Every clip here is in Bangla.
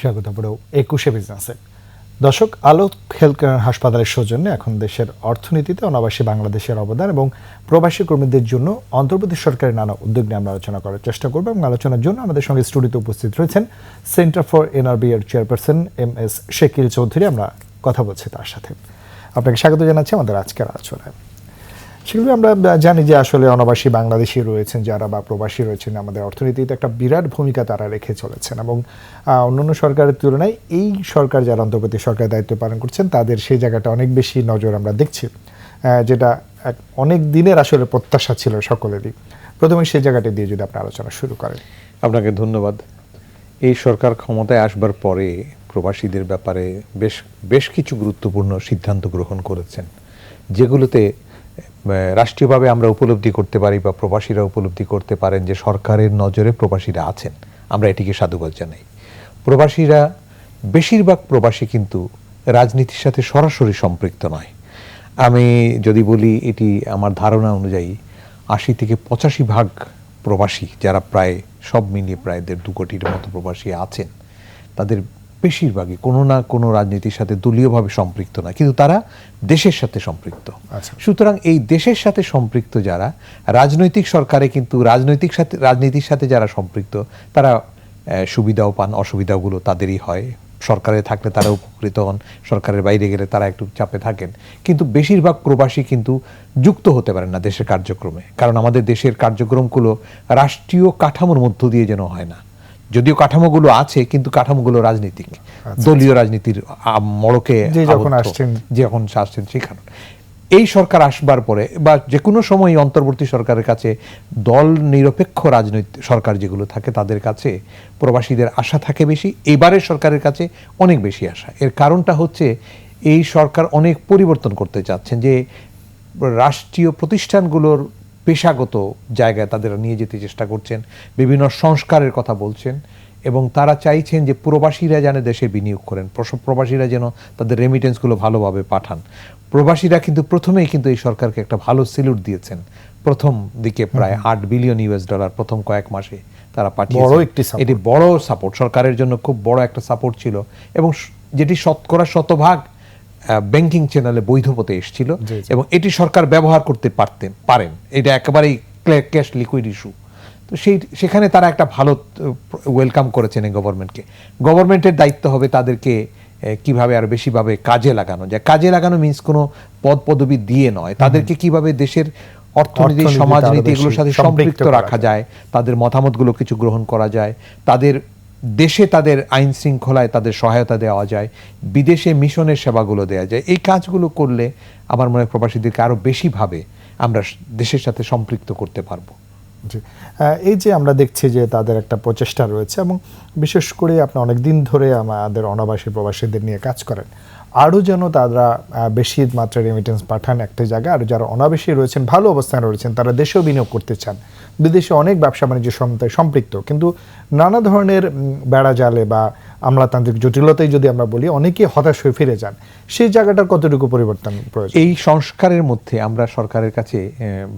স্বাগত, পুরো একুশে বিজনেসে। দর্শক, আলোক হেলথ কেয়ার হাসপাতালের সৌজন্যে এখন দেশের অর্থনীতিতে অনাবাসী বাংলাদেশের অবদান এবং প্রবাসী কর্মীদের জন্য অন্তর্বর্তী সরকারের নানা উদ্যোগ নিয়ে আমরা আলোচনা করার চেষ্টা করব এবং আলোচনার জন্য আমাদের সঙ্গে স্টুডিওতে উপস্থিত রয়েছেন সেন্টার ফর এনআরবি এর chairperson M S Shakil Chowdhury. আমরা কথা বলছি তার সাথে। আপনাকে স্বাগত জানাচ্ছি আমাদের আজকের আলোচনায়। সেগুলো আমরা জানি যে আসলে অনাবাসী বাংলাদেশি রয়েছেন, যারা বা প্রবাসী রয়েছেন, আমাদের অর্থনীতিতে একটা বিরাট ভূমিকা তারা রেখে চলেছেন এবং অন্যান্য সরকারের তুলনায় এই সরকার যারা অন্তর্বর্তী সরকার দায়িত্ব পালন করছেন, তাদের সেই জায়গাটা অনেক বেশি নজর আমরা দেখছি যেটা এক, অনেক দিনের আসলে প্রত্যাশা ছিল সকলেরই। প্রথমে সেই জায়গাটা দিয়ে যদি আপনি আলোচনা শুরু করেন। আপনাকে ধন্যবাদ। এই সরকার ক্ষমতায় আসবার পরে প্রবাসীদের ব্যাপারে বেশ বেশ কিছু গুরুত্বপূর্ণ সিদ্ধান্ত গ্রহণ করেছেন, যেগুলোতে রাষ্ট্রীয়ভাবে আমরা উপলব্ধি করতে পারি বা প্রবাসীরা উপলব্ধি করতে পারেন যে সরকারের নজরে প্রবাসীরা আছেন। আমরা এটিকে সাধুবাদ জানাই। প্রবাসীরা বেশিরভাগ প্রবাসী কিন্তু রাজনীতির সাথে সরাসরি সম্পৃক্ত নয়। আমি যদি বলি, এটি আমার ধারণা অনুযায়ী আশি থেকে পঁচাশি ভাগ প্রবাসী, যারা প্রায় সব মিলিয়ে প্রায় দেড় দু কোটির মতো প্রবাসী আছেন, তাদের বেশিরভাগই কোনো না কোনো রাজনীতির সাথে দলীয়ভাবে সম্পৃক্ত না কিন্তু তারা দেশের সাথে সম্পৃক্ত। আচ্ছা। সুতরাং এই দেশের সাথে সম্পৃক্ত যারা রাজনৈতিক সরকারে কিন্তু রাজনৈতিক সাথে রাজনীতির সাথে যারা সম্পৃক্ত তারা সুবিধাও পান অসুবিধাগুলো তাদেরই হয়। সরকারে থাকলে তারা উপকৃত হন সরকারের বাইরে গেলে তারা একটু চাপে থাকেন। কিন্তু বেশিরভাগ প্রবাসী কিন্তু যুক্ত হতে পারেন না দেশের কার্যক্রমে কারণ আমাদের দেশের কার্যক্রমগুলো রাষ্ট্রীয় কাঠামোর মধ্য দিয়ে যেন হয় না। যদিও কাঠামোগুলো আছে কিন্তু কাঠামোগুলো রাজনীতিক। দলীয় রাজনীতির মড়কে যখন আসছেন। যে এখন আসছেন সেই কারণ। এই সরকার আসবার পরে বা যে কোনো সময় অন্তর্বর্তী সরকারের কাছে দল নিরপেক্ষ রাজনৈতিক সরকার যেগুলো থাকে তাদের কাছে প্রবাসীদের আশা থাকে বেশি এবারের সরকারের কাছে অনেক বেশি আশা। এর কারণটা হচ্ছে এই সরকার অনেক পরিবর্তন করতে চাচ্ছেন যে রাষ্ট্রীয় প্রতিষ্ঠানগুলোর পেশাগত জায়গায় তাদের নিয়ে যেতে চেষ্টা করছেন বিভিন্ন সংস্কারের কথা বলছেন এবং তারা চাইছেন যে প্রবাসীরা যেন দেশে বিনিয়োগ করেন। প্রবাসীরা যেন তাদের রেমিটেন্সগুলো ভালোভাবে পাঠান। প্রবাসীরা কিন্তু প্রথমেই কিন্তু এই সরকারকে একটা ভালো সিলুট দিয়েছেন। প্রথম দিকে প্রায় আট বিলিয়ন ইউএস ডলার প্রথম কয়েক মাসে তারা পাঠিয়েছে এটি বড় সাপোর্ট সরকারের জন্য খুব বড় একটা সাপোর্ট ছিল এবং যেটি শতকরা শতভাগ ব্যাংকিং চ্যানেলে বৈধ পথে এসেছিল। এবং এটি সরকার ব্যবহার করতে পারতেন পারেন। এটা একেবারেই ক্যাশ লিকুইড ইস্যু তো সেই সেখানে তারা একটা ভালো ওয়েলকাম করেছেন এই গভর্নমেন্টকে গভর্নমেন্টের দায়িত্ব হবে তাদেরকে কীভাবে আর বেশিভাবে কাজে লাগানো। যায় কাজে লাগানো মিন্স কোনো পদ পদবি দিয়ে নয়। তাদেরকে কীভাবে দেশের অর্থনীতি সমাজনীতি এগুলোর সাথে সম্পৃক্ত সম্পৃক্ত রাখা যায় তাদের মতামতগুলো কিছু গ্রহণ করা যায় তাদের দেশে তাদের আইন শৃঙ্খলায় তাদের সহায়তা দেওয়া যায়, বিদেশে মিশনের সেবাগুলো দেওয়া যায়। এই কাজগুলো করলে আমার মনে হয় প্রবাসীদেরকে আরও বেশিভাবে আমরা দেশের সাথে সম্পৃক্ত করতে পারব। জি। এই যে আমরা দেখছি যে তাদের একটা প্রচেষ্টা রয়েছে এবং বিশেষ করে আপনি অনেক দিন ধরে আমাদের অনাবাসী প্রবাসীদের নিয়ে কাজ করেন। আরও যেন তারা বেশি মাত্রায় রেমিটেন্স পাঠান একটা জায়গায়। আর যারা অনাবাসী রয়েছেন, ভালো অবস্থানে রয়েছেন, তারা দেশেও বিনিয়োগ করতে চান। বিদেশে অনেক ব্যবসা বাণিজ্য সম- সম্পৃক্ত। কিন্তু নানা ধরনের বেড়া জালে বা আমলাতান্ত্রিক জটিলতায় যদি আমরা বলি অনেকেই হতাশ হয়ে ফিরে যান। সেই জায়গাটার কতটুকু পরিবর্তন প্রয়োজন? এই সংস্কারের মধ্যে আমরা সরকারের কাছে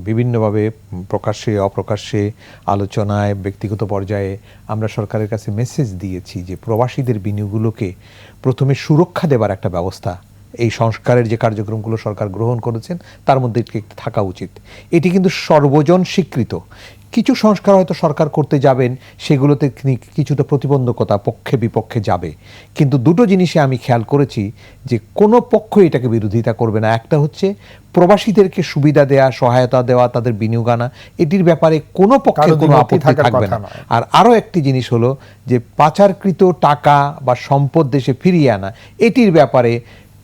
বিভিন্নভাবে প্রকাশ্যে, অপ্রকাশ্যে আলোচনায়, ব্যক্তিগত পর্যায়ে আমরা সরকারের কাছে মেসেজ দিয়েছি যে প্রবাসীদের বিনিয়োগগুলোকে প্রথমে সুরক্ষা দেবার একটা ব্যবস্থা। এই সংস্কারের যে কার্যক্রমগুলো সরকার গ্রহণ করেছেন, তার মধ্যে থাকা উচিত। এটি কিন্তু সর্বজন স্বীকৃত। কিছু সংস্কার হয়তো সরকার করতে যাবেন সেগুলোতে কিছুটা প্রতিবন্ধকতা পক্ষে বিপক্ষে যাবে। কিন্তু দুটো জিনিসে আমি খেয়াল করেছি যে কোনো পক্ষ এটাকে বিরোধিতা করবে না। একটা হচ্ছে প্রবাসীদেরকে সুবিধা দেওয়া সহায়তা দেওয়া তাদের বিনিয়োগ আনা এটির ব্যাপারে কোনো পক্ষে কোনো আপত্তি থাকবে না। আর আরও একটি জিনিস হলো যে পাচারকৃত টাকা বা সম্পদ দেশে ফিরিয়ে আনা এটির ব্যাপারে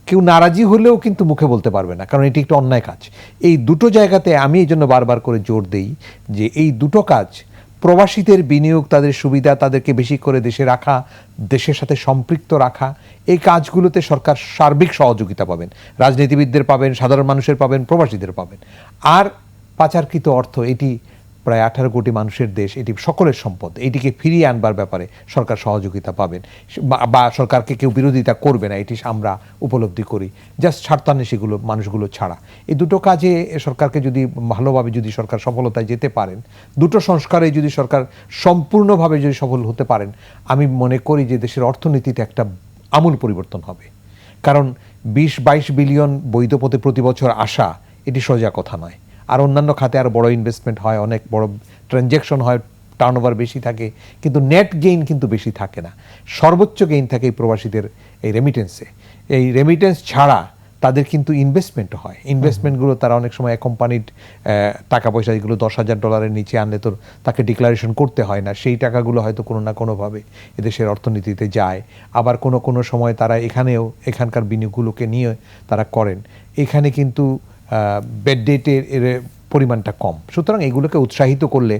কেউ নারাজি হলেও কিন্তু মুখে বলতে পারবে না, কারণ এটি একটু অন্যায় কাজ। এই দুটো জায়গাতে আমি এই জন্য বারবার করে জোর দেই যে এই দুটো কাজ প্রবাসীদের বিনিয়োগ, তাদের সুবিধা, তাদেরকে বেশি করে দেশে রাখা, দেশের সাথে সম্পৃক্ত রাখা, এই কাজগুলোতে সরকার সার্বিক সহযোগিতা পাবেন। রাজনীতিবিদদের পাবেন, সাধারণ মানুষের পাবেন, প্রবাসীদের পাবেন। আর পাচারকৃত অর্থ, এটি প্রায় আঠারো কোটি মানুষের দেশ, এটি সকলের সম্পদ। এটিকে ফিরিয়ে আনবার ব্যাপারে সরকার সহযোগিতা পাবেন। বা- সরকারকে কেউ বিরোধিতা করবে না, এটি আমরা উপলব্ধি করি। জাস্ট স্বার্থান্বেষীগুলো মানুষগুলো ছাড়া। এই দুটো কাজে সরকারকে যদি ভালোভাবে যদি সরকার সফলতায় যেতে পারেন, দুটো সংস্কারে যদি সরকার সম্পূর্ণভাবে যদি সফল হতে পারেন, আমি মনে করি যে দেশের অর্থনীতিতে একটা আমূল পরিবর্তন হবে। কারণ বিশ বাইশ বিলিয়ন বৈধ পথে প্রতি বছর আসা, এটি সোজা কথা নয়। আর অন্যান্য খাতে আরও বড় ইনভেস্টমেন্ট হয় অনেক বড় ট্রানজ্যাকশন হয় টার্ন বেশি থাকে কিন্তু নেট গেইন কিন্তু বেশি থাকে না। সর্বোচ্চ গেইন থাকে এই প্রবাসীদের এই রেমিটেন্সে এই রেমিটেন্স ছাড়া তাদের কিন্তু ইনভেস্টমেন্ট হয়। ইনভেস্টমেন্টগুলো তারা অনেক সময় কোম্পানির টাকা পয়সা এগুলো দশ হাজার ডলারের নিচে আনলে তো তাকে ডিক্লারেশন করতে হয় না। সেই টাকাগুলো হয়তো কোনো না কোনোভাবে এদেশের অর্থনীতিতে যায়। আবার কোনো কোনো সময় তারা এখানেও এখানকার বিনিয়োগগুলোকে নিয়ে তারা করেন। এখানে কিন্তু বেড ডেটের এর পরিমাণটা কম। সুতরাং এগুলোকে উৎসাহিত করলে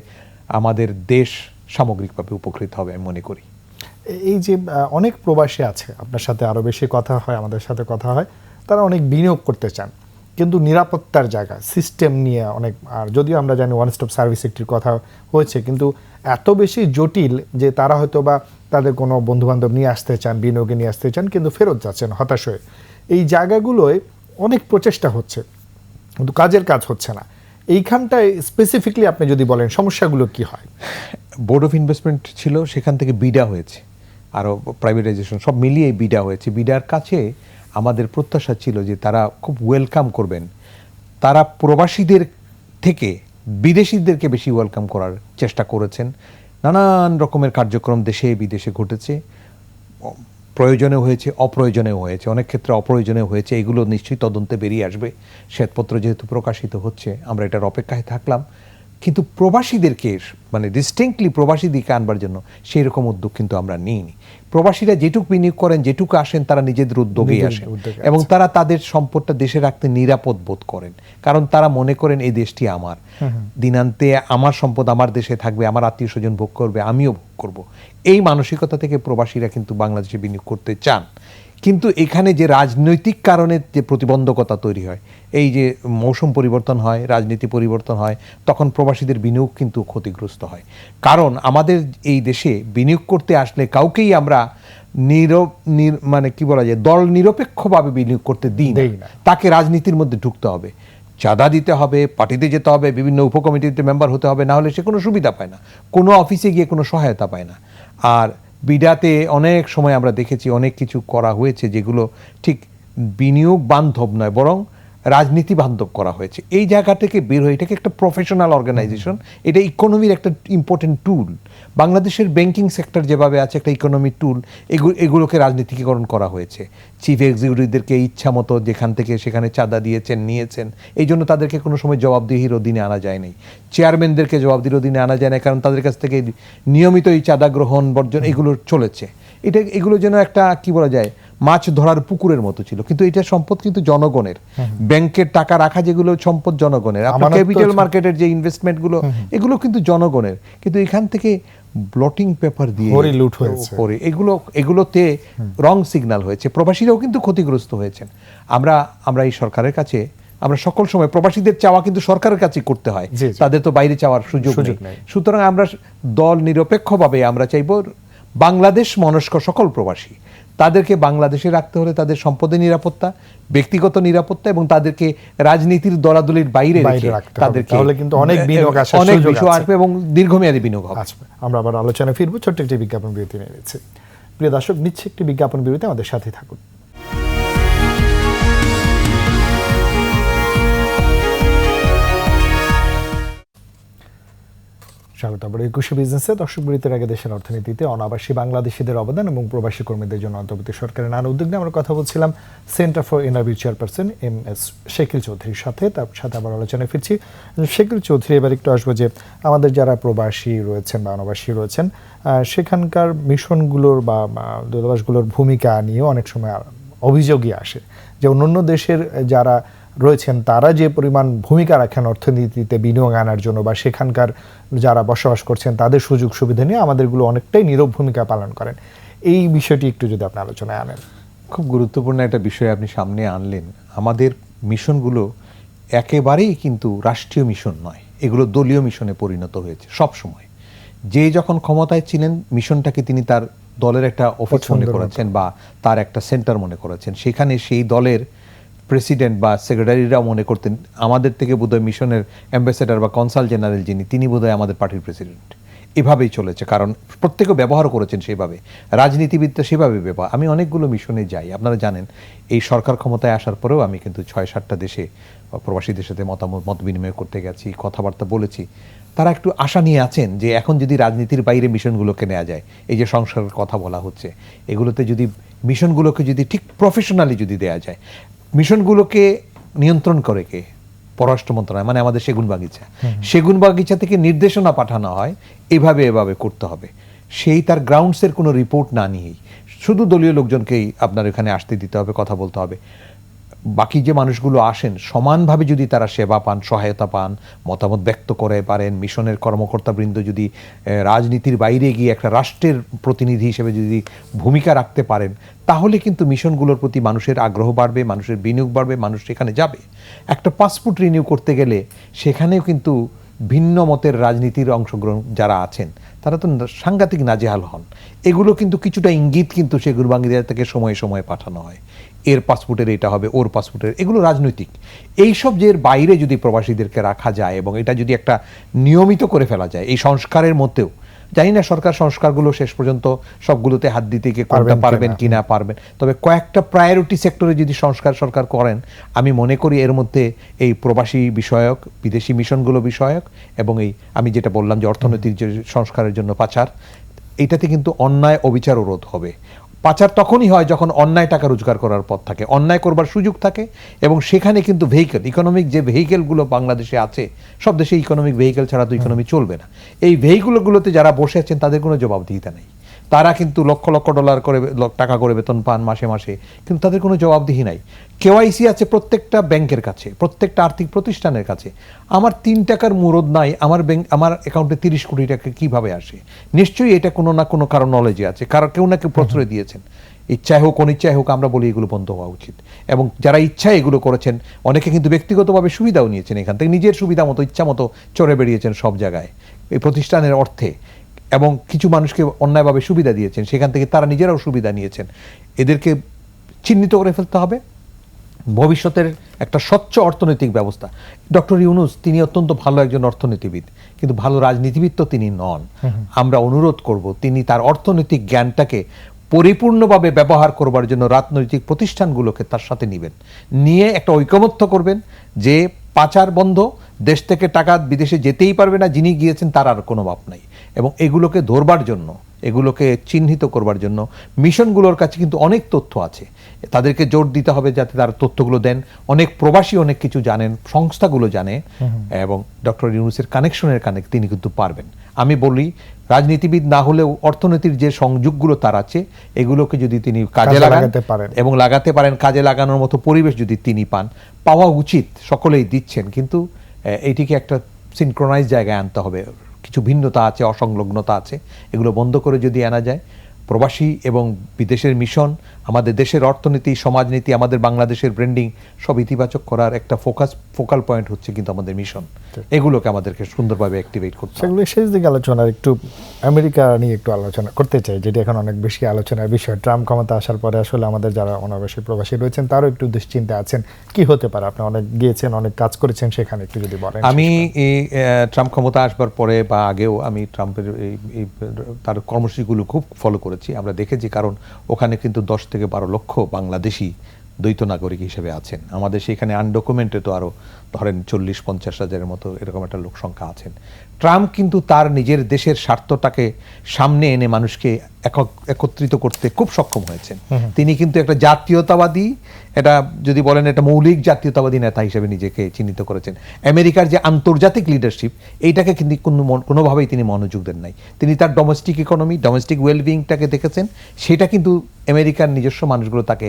আমাদের দেশ সামগ্রিকভাবে উপকৃত হবে আমি মনে করি। এই যে অনেক প্রবাসী আছে, আপনার সাথে আরও বেশি কথা হয়, আমাদের সাথে কথা হয়, তারা অনেক বিনিয়োগ করতে চান। কিন্তু নিরাপত্তার জায়গা সিস্টেম নিয়ে অনেক, আর যদিও আমরা জানি ওয়ান স্টপ সার্ভিস একটির কথা হয়েছে, কিন্তু এত বেশি জটিল যে তারা হয়তো বা তাদের কোনো বন্ধু বান্ধব নিয়ে আসতে চান, বিনিয়োগে নিয়ে আসতে চান, কিন্তু ফেরত যাচ্ছেন হতাশ হয়ে। এই জায়গাগুলোয় অনেক প্রচেষ্টা হচ্ছে। কিন্তু কাজের কাজ হচ্ছে না। এইখানটায় স্পেসিফিকলি আপনি যদি বলেন, সমস্যাগুলো কি হয়? বোর্ড অফ ইনভেস্টমেন্ট ছিল, সেখান থেকে বিডা হয়েছে। আরও প্রাইভেটাইজেশন সব মিলিয়ে বিডা হয়েছে। বিডার কাছে আমাদের প্রত্যাশা ছিল যে তারা খুব ওয়েলকাম করবেন। তারা প্রবাসীদের থেকে বিদেশিদেরকে বেশি ওয়েলকাম করার চেষ্টা করেছেন। নানান রকমের কার্যক্রম দেশে বিদেশে ঘটেছে। প্রয়োজনে হয়েছে, অপ্রয়োজনেও হয়েছে। অনেক ক্ষেত্রে অপ্রয়োজনে হয়েছে। এগুলো নিশ্চয়ই তদন্তে বেরিয়ে আসবে। শ্বেতপত্র যেহেতু প্রকাশিত হচ্ছে, আমরা এটার অপেক্ষায় থাকলাম। কিন্তু প্রবাসীদেরকে মানে ডিস্টিংক্টলি প্রবাসী দিকে আনবার জন্য সেই রকম উদ্যোগ কিন্তু আমরা নিইনি। প্রবাসীরা যেটুক বিনিয়োগ করেন যেটুকু আসেন তারা নিজেদের উদ্যোগেই আসেন এবং তারা তাদের সম্পদটা দেশে রাখতে নিরাপদ বোধ করেন। কারণ তারা মনে করেন এই দেশটি আমার। দিনান্তে আমার সম্পদ আমার দেশে থাকবে আমার আত্মীয় স্বজন ভোগ করবে আমিও ভোগ করব। এই মানসিকতা থেকে প্রবাসীরা কিন্তু বাংলাদেশে বিনিয়োগ করতে চান। কিন্তু এখানে যে রাজনৈতিক কারণে যে প্রতিবন্ধকতা তৈরি হয় এই যে মৌসুম পরিবর্তন হয় রাজনীতি পরিবর্তন হয় তখন প্রবাসীদের বিনিয়োগ কিন্তু ক্ষতিগ্রস্ত হয়। কারণ আমাদের এই দেশে বিনিয়োগ করতে আসলে কাউকেই আমরা নিরব নির- মানে কি বলা যায় দল নিরপেক্ষভাবে বিনিয়োগ করতে দিই। তাকে রাজনীতির মধ্যে ঢুকতে হবে। চাঁদা দিতে হবে পার্টিতে যেতে হবে বিভিন্ন উপকমিটিতে মেম্বার হতে হবে না হলে সে কোনো সুবিধা পায় না। কোনো অফিসে গিয়ে কোনো সহায়তা পায় না। আর বিডাতে অনেক সময় আমরা দেখেছি অনেক কিছু করা হয়েছে যেগুলো ঠিক বিনিয়োগ বান্ধব নয়, বরং রাজনীতি বান্ধব করা হয়েছে। এই জায়গা থেকে বের হয়ে এটাকে একটা প্রফেশনাল অর্গানাইজেশন এটা ইকোনমির একটা ইম্পর্টেন্ট টুল বাংলাদেশের ব্যাংকিং সেক্টর যেভাবে আছে, একটা ইকোনমি টুল এগুলো এগুলোকে রাজনীতিকরণ করা হয়েছে। চিফ এক্সিকিউটিভদেরকে ইচ্ছা মতো যেখান থেকে সেখানে চাঁদা দিয়েছেন, নিয়েছেন, এই জন্য তাদেরকে কোনো সময় জবাবদিহির অধীনে আনা যায়নি চেয়ারম্যানদেরকে জবাবদিহির অধীনে আনা যায় না কারণ তাদের কাছ থেকে নিয়মিত এই চাঁদা গ্রহণ, বর্জন, এগুলো চলেছে। এটা, এগুলো যেন একটা, কি বলা যায় মাছ ধরার পুকুরের মতো ছিল। কিন্তু এটা সম্পদ কিন্তু জনগণের। ব্যাংকের টাকা রাখা যেগুলো সম্পদ জনগণের। আপনার ক্যাপিটাল মার্কেটের যে ইনভেস্টমেন্টগুলো এগুলো কিন্তু জনগণের। কিন্তু এখান থেকে ব্লটিং পেপার দিয়ে লুট হয়েছে। এগুলো এগুলোতে রং সিগন্যাল হয়েছে। প্রবাসীরাও কিন্তু ক্ষতিগ্রস্ত হয়েছেন। আমরা আমরা এই সরকারের কাছে আমরা সকল সময় প্রবাসীদের চাওয়া কিন্তু সরকারের কাছে করতে হয়। তাদের তো বাইরে চাওয়ার সুযোগ নেই। সুতরাং আমরা দল নিরপেক্ষভাবে আমরা চাইব বাংলাদেশ মনস্ক সকল প্রবাসী। তাদেরকে বাংলাদেশে রাখতে হলে তাদের সম্পদের নিরাপত্তা ব্যক্তিগত নিরাপত্তা এবং তাদেরকে রাজনীতির দলাদলির বাইরে রেখে তাদেরকে তাহলে কিন্তু অনেক বিনিয়োগ আসবে অনেক বিষয় আসবে এবং দীর্ঘমেয়াদী বিনিয়োগ হবে। আসবে। আমরা আবার আলোচনায় ফিরবো। ছোট্ট একটি বিজ্ঞাপন বিরতি নিয়ে নিচ্ছি। প্রিয় দর্শক নিচ্ছে একটি বিজ্ঞাপন বিরতি আমাদের সাথে থাকুন। স্বাগত। আবার একুশে বিজনেসে দর্শক বিরতির আগে দেশের অর্থনীতিতে অনাবাসী বাংলাদেশিদের অবদান এবং প্রবাসী কর্মীদের জন্য অন্তর্বর্তী সরকারের নানা উদ্যোগ নিয়ে আমরা কথা বলছিলাম। Centre for interview chairperson M S Shakil চৌধুরীর সাথে। তার সাথে আবার আলোচনায় ফিরছি। শেকিল চৌধুরী এবার একটু আসব যে আমাদের যারা প্রবাসী রয়েছেন বা অনাবাসী রয়েছেন সেখানকার মিশনগুলোর বা দূতাবাসগুলোর ভূমিকা নিয়ে অনেক সময় অভিযোগই আসে যে অন্য দেশের যারা রয়েছেন তারা যে পরিমাণ ভূমিকা রাখেন অর্থনীতিতে বিনিয়োগ আনার জন্য বা সেখানকার যারা বসবাস করছেন তাদের সুযোগ সুবিধা নিয়ে আমাদেরগুলো অনেকটাই নীরব ভূমিকা পালন করেন। এই বিষয়টি একটু যদি আপনি আলোচনায় আনেন। খুব গুরুত্বপূর্ণ একটা বিষয় আপনি সামনে আনলেন। আমাদের মিশনগুলো একেবারেই কিন্তু রাষ্ট্রীয় মিশন নয়। এগুলো দলীয় মিশনে পরিণত হয়েছে সব সময়। যে যখন ক্ষমতায় ছিলেন মিশনটাকে তিনি তার দলের একটা অফিস মনে করেছেন বা তার একটা সেন্টার মনে করেছেন। সেখানে সেই দলের প্রেসিডেন্ট বা সেক্রেটারিরা মনে করতেন, আমাদের থেকে বোধহয় মিশনের অ্যাম্বাসেডার বা কনসাল জেনারেল যিনি, তিনি বোধহয় আমাদের পার্টির প্রেসিডেন্ট। এভাবেই চলেছে, কারণ প্রত্যেকে ব্যবহার করেছেন সেভাবে। রাজনীতিবিদরা সেভাবে ব্যবহার, আমি অনেকগুলো মিশনে যাই, আপনারা জানেন, এই সরকার ক্ষমতায় আসার পরেও আমি কিন্তু ছয় সাতটা দেশে, প্রবাসীদের সাথে মতামত, মত বিনিময় করতে গেছি, কথাবার্তা বলেছি। তারা একটু আশা নিয়ে আছেন যে এখন যদি রাজনীতির বাইরে মিশনগুলোকে নেওয়া যায়, এই যে সংস্কারের কথা বলা হচ্ছে, এগুলোতে যদি, মিশনগুলোকে যদি ঠিক প্রফেশনালি যদি দেয়া যায় মিশনগুলোকে নিয়ন্ত্রণ করে কে? পররাষ্ট্র মন্ত্রণালয় মানে আমাদের সেগুন বাগিচা। সেগুন বাগিচা থেকে নির্দেশনা পাঠানো হয় এভাবে এভাবে করতে হবে। সেই তার গ্রাউন্ডসের কোনো রিপোর্ট না নিয়েই। শুধু দলীয় লোকজনকেই আপনার এখানে আসতে দিতে হবে কথা বলতে হবে। বাকি যে মানুষগুলো আসেন, সমানভাবে যদি তারা সেবা পান, সহায়তা পান, মতামত ব্যক্ত করে পারেন, মিশনের কর্মকর্তাবৃন্দ যদি রাজনীতির বাইরে গিয়ে একটা রাষ্ট্রের প্রতিনিধি হিসেবে যদি ভূমিকা রাখতে পারেন, তাহলে কিন্তু মিশনগুলোর প্রতি মানুষের আগ্রহ বাড়বে, মানুষের বিনিয়োগ বাড়বে, মানুষ সেখানে যাবে। একটা পাসপোর্ট রিনিউ করতে গেলে সেখানেও কিন্তু ভিন্ন মতের রাজনীতির অংশগ্রহণ যারা আছেন, তারা তো সাংঘাতিক নাজেহাল হন। এগুলো কিন্তু কিছুটা ইঙ্গিত কিন্তু সে গুরবাঙ্গিরা থেকে সময়ে সময়ে পাঠানো হয়। এর পাসপোর্টের এটা হবে ওর পাসপোর্টের এগুলো রাজনৈতিক। এইসব যে এর বাইরে যদি প্রবাসীদেরকে রাখা যায় এবং এটা যদি একটা নিয়মিত করে ফেলা যায় এই সংস্কারের মধ্যেও জানি না সরকার সংস্কারগুলো শেষ পর্যন্ত সবগুলোতে হাত দিতে গিয়ে কোনটা পারবেন কিনা। কিনা পারবেন। তবে কয়েকটা প্রায়োরিটি সেক্টরে যদি সংস্কার সরকার করেন আমি মনে করি এর মধ্যে এই প্রবাসী বিষয়ক বিদেশি মিশনগুলো বিষয়ক এবং এই আমি যেটা বললাম যে অর্থনৈতিক যে সংস্কারের জন্য পাচার এটাতে কিন্তু অন্যায় অবিচার রোধ হবে। পাচার তখনই হয় যখন অন্যায় টাকা রোজগার করার পথ থাকে, অন্যায় করবার সুযোগ থাকে এবং সেখানে কিন্তু ভেহিকেল ইকোনমিক যে ভেহিকেলগুলো বাংলাদেশে আছে, সব দেশে ইকোনমিক ভেহিকেল ছাড়া তো ইকোনমি চলবে না। এই ভেহিকেলগুলোতে যারা বসে আছেন তাদের কোনো জবাবদিহিতা নেই। তারা কিন্তু লক্ষ লক্ষ ডলার করে টাকা করে বেতন পান মাসে মাসে কিন্তু তাদের কোনো জবাবদিহি নাই। কেওয়াইসি আছে প্রত্যেকটা ব্যাংকের কাছে প্রত্যেকটা আর্থিক প্রতিষ্ঠানের কাছে। আমার তিন টাকার মুরদ নাই আমার ব্যাংক আমার অ্যাকাউন্টে তিরিশ কোটি টাকা কীভাবে আসে? নিশ্চয়ই এটা কোনো না কোনো কারণ নলেজে আছে কারণ কেউ না কেউ প্রশ্রয় দিয়েছেন। ইচ্ছায় হোক অনিচ্ছায় হোক আমরা বলি এগুলো বন্ধ হওয়া উচিত। এবং যারা ইচ্ছায় এগুলো করেছেন অনেকে কিন্তু ব্যক্তিগতভাবে সুবিধাও নিয়েছেন এখান থেকে নিজের সুবিধা মতো ইচ্ছা মতো চড়ে বেরিয়েছেন সব জায়গায়। এই প্রতিষ্ঠানের অর্থে এবং কিছু মানুষকে অন্যায়ভাবে সুবিধা দিয়েছেন। সেখান থেকে তারা নিজেরাও সুবিধা নিয়েছেন। এদেরকে চিহ্নিত করে ফেলতে হবে। ভবিষ্যতের একটা স্বচ্ছ অর্থনৈতিক ব্যবস্থা। ডক্টর ইউনুস তিনি অত্যন্ত ভালো একজন অর্থনীতিবিদ কিন্তু ভালো রাজনীতিবিদ তো তিনি নন। আমরা অনুরোধ করব তিনি তার অর্থনৈতিক জ্ঞানটাকে পরিপূর্ণভাবে ব্যবহার করবার জন্য রাজনৈতিক প্রতিষ্ঠানগুলোকে তার সাথে নেবেন। নিয়ে একটা ঐকমত্য করবেন যে পাচার বন্ধ দেশ থেকে টাকা বিদেশে যেতেই পারবে না যিনি গিয়েছেন তার আর কোনো ভাব নাই। এবং এগুলোকে ধরবার জন্য এগুলোকে চিহ্নিত করবার জন্য মিশনগুলোর কাছে কিন্তু অনেক তথ্য আছে। তাদেরকে জোর দিতে হবে যাতে তারা তথ্যগুলো দেন। অনেক প্রবাসী অনেক কিছু জানেন সংস্থাগুলো জানে এবং ডক্টর ইউনুসের কানেকশনের কানেক্ট তিনি কিন্তু পারবেন। আমি বলি রাজনীতিবিদ না হলেও অর্থনীতির যে সংযোগগুলো তার আছে এগুলোকে যদি তিনি কাজে লাগাতে পারেন। এবং লাগাতে পারেন কাজে লাগানোর মতো পরিবেশ যদি তিনি পান পাওয়া উচিত সকলেই দিচ্ছেন। কিন্তু এটিকে একটা সিনক্রোনাইজ জায়গায় আনতে হবে। কিছু ভিন্নতা আছে অসংলগ্নতা আছে এগুলো বন্ধ করে যদি আনা যায় প্রবাসী এবং বিদেশের মিশন আমাদের দেশের অর্থনীতি সমাজনীতি আমাদের বাংলাদেশের ব্র্যান্ডিং সব ইতিবাচক করার একটা ফোকাস ফোকাল পয়েন্ট হচ্ছে কিন্তু আমাদের মিশন। এগুলোকে আমাদেরকে সুন্দরভাবে অ্যাক্টিভেট করতে সেগুলো শেষ দিকে আলোচনার একটু আমেরিকা নিয়ে একটু আলোচনা করতে চাই যেটি এখন অনেক বেশি আলোচনার বিষয়। ট্রাম্প ক্ষমতা আসার পরে আসলে আমাদের যারা অনাবাসী প্রবাসী রয়েছেন তারও একটু দুশ্চিন্তা আছেন। কি হতে পারে? আপনি অনেক গিয়েছেন অনেক কাজ করেছেন সেখানে একটু যদি বলেন। আমি এই ট্রাম্প ক্ষমতা আসবার পরে বা আগেও আমি ট্রাম্পের এই তার কর্মসূচিগুলো খুব ফলো করেছি আমরা দেখেছি কারণ ওখানে কিন্তু দশ থেকে বারো লক্ষ বাংলাদেশি দ্বৈত নাগরিক হিসেবে আছেন। আমাদের সেখানে আনডকুমেন্টে তো আরও ধরেন চল্লিশ পঞ্চাশ হাজারের মতো এরকম একটা লোক সংখ্যা আছেন। ট্রাম্প কিন্তু তার নিজের দেশের স্বার্থটাকে সামনে এনে মানুষকে একক একত্রিত করতে খুব সক্ষম হয়েছেন। তিনি কিন্তু একটা জাতীয়তাবাদী এটা যদি বলেন এটা মৌলিক জাতীয়তাবাদী নেতা হিসেবে নিজেকে চিহ্নিত করেছেন। আমেরিকার যে আন্তর্জাতিক লিডারশিপ এইটাকে কিন্তু কোনো কোনোভাবেই তিনি মনোযোগ দেন নাই। তিনি তার ডোমেস্টিক ইকোনমি ডোমেস্টিক ওয়েলবিংটাকে দেখেছেন। সেটা কিন্তু আমেরিকার নিজস্ব মানুষগুলো তাকে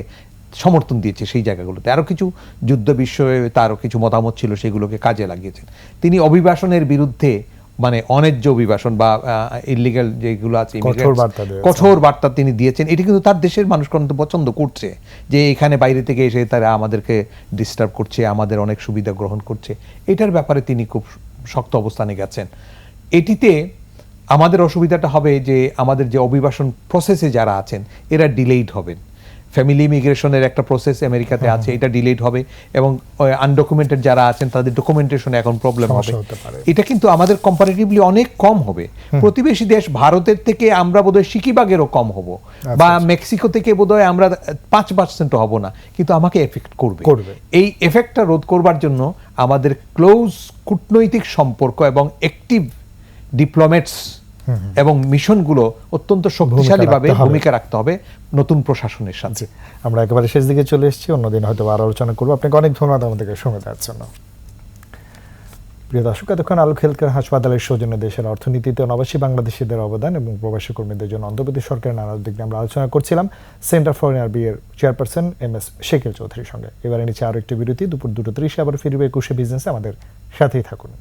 সমর্থন দিয়েছে সেই জায়গাগুলোতে। আরও কিছু যুদ্ধ বিষয়ে তারও কিছু মতামত ছিল সেগুলোকে কাজে লাগিয়েছেন। তিনি অভিবাসনের বিরুদ্ধে মানে অন্যায্য অভিবাসন বা ইলিগাল যেগুলো আছে কঠোর বার্তা কঠোর বার্তা তিনি দিয়েছেন। এটি কিন্তু তার দেশের মানুষ কিন্তু পছন্দ করছে যে এখানে বাইরে থেকে এসে তারা আমাদেরকে ডিস্টার্ব করছে আমাদের অনেক সুবিধা গ্রহণ করছে। এটার ব্যাপারে তিনি খুব শক্ত অবস্থানে গেছেন। এটিতে আমাদের অসুবিধাটা হবে যে আমাদের যে অভিবাসন প্রসেসে যারা আছেন এরা ডিলেইড হবেন। ফ্যামিলি ইমিগ্রেশনের একটা প্রসেস আমেরিকাতে আছে এটা ডিলেড হবে এবং আনডকুমেন্টেড যারা আছেন তাদের ডকুমেন্টেশন এখন প্রবলেম হবে। এটা কিন্তু আমাদের কম্পারেটিভলি অনেক কম হবে। প্রতিবেশী দেশ ভারতের থেকে আমরা বোধহয় সিকিবাগেরও কম হব। বা মেক্সিকো থেকে বোধহয় আমরা পাঁচ পার্সেন্টও হব না। কিন্তু আমাকে এফেক্ট করবে। করবে। এই এফেক্টটা রোধ করবার জন্য আমাদের ক্লোজ কূটনৈতিক সম্পর্ক এবং অ্যাক্টিভ ডিপ্লোমেটস এবং মিশনগুলো অত্যন্ত শক্তিশালীভাবে ভূমিকা রাখতে হবে নতুন প্রশাসনের সাথে। আমরা একেবারে শেষ দিকে চলে এসেছি অন্যদিন হয়তো আরও আলোচনা করব। আপনাকে অনেক ধন্যবাদ আমাদেরকে সময় দেওয়ার জন্য। প্রিয় দর্শক এতক্ষণ আলোক হেলথকেয়ার হাসপাতালের সৌজন্য দেশের অর্থনীতিতে অনাবাসী বাংলাদেশিদের অবদান এবং প্রবাসী কর্মীদের জন্য অন্তর্বর্তী সরকারের নানা দিক নিয়ে আমরা আলোচনা করছিলাম। সেন্টার ফর এনআরবি এর চেয়ারপারসন এম এস শেখিল চৌধুরীর সঙ্গে। এবারে নিচে আরও একটি বিরতি দুপুর দুটো ত্রিশে আবার ফিরবে একুশে বিজনেসে। আমাদের সাথেই থাকুন।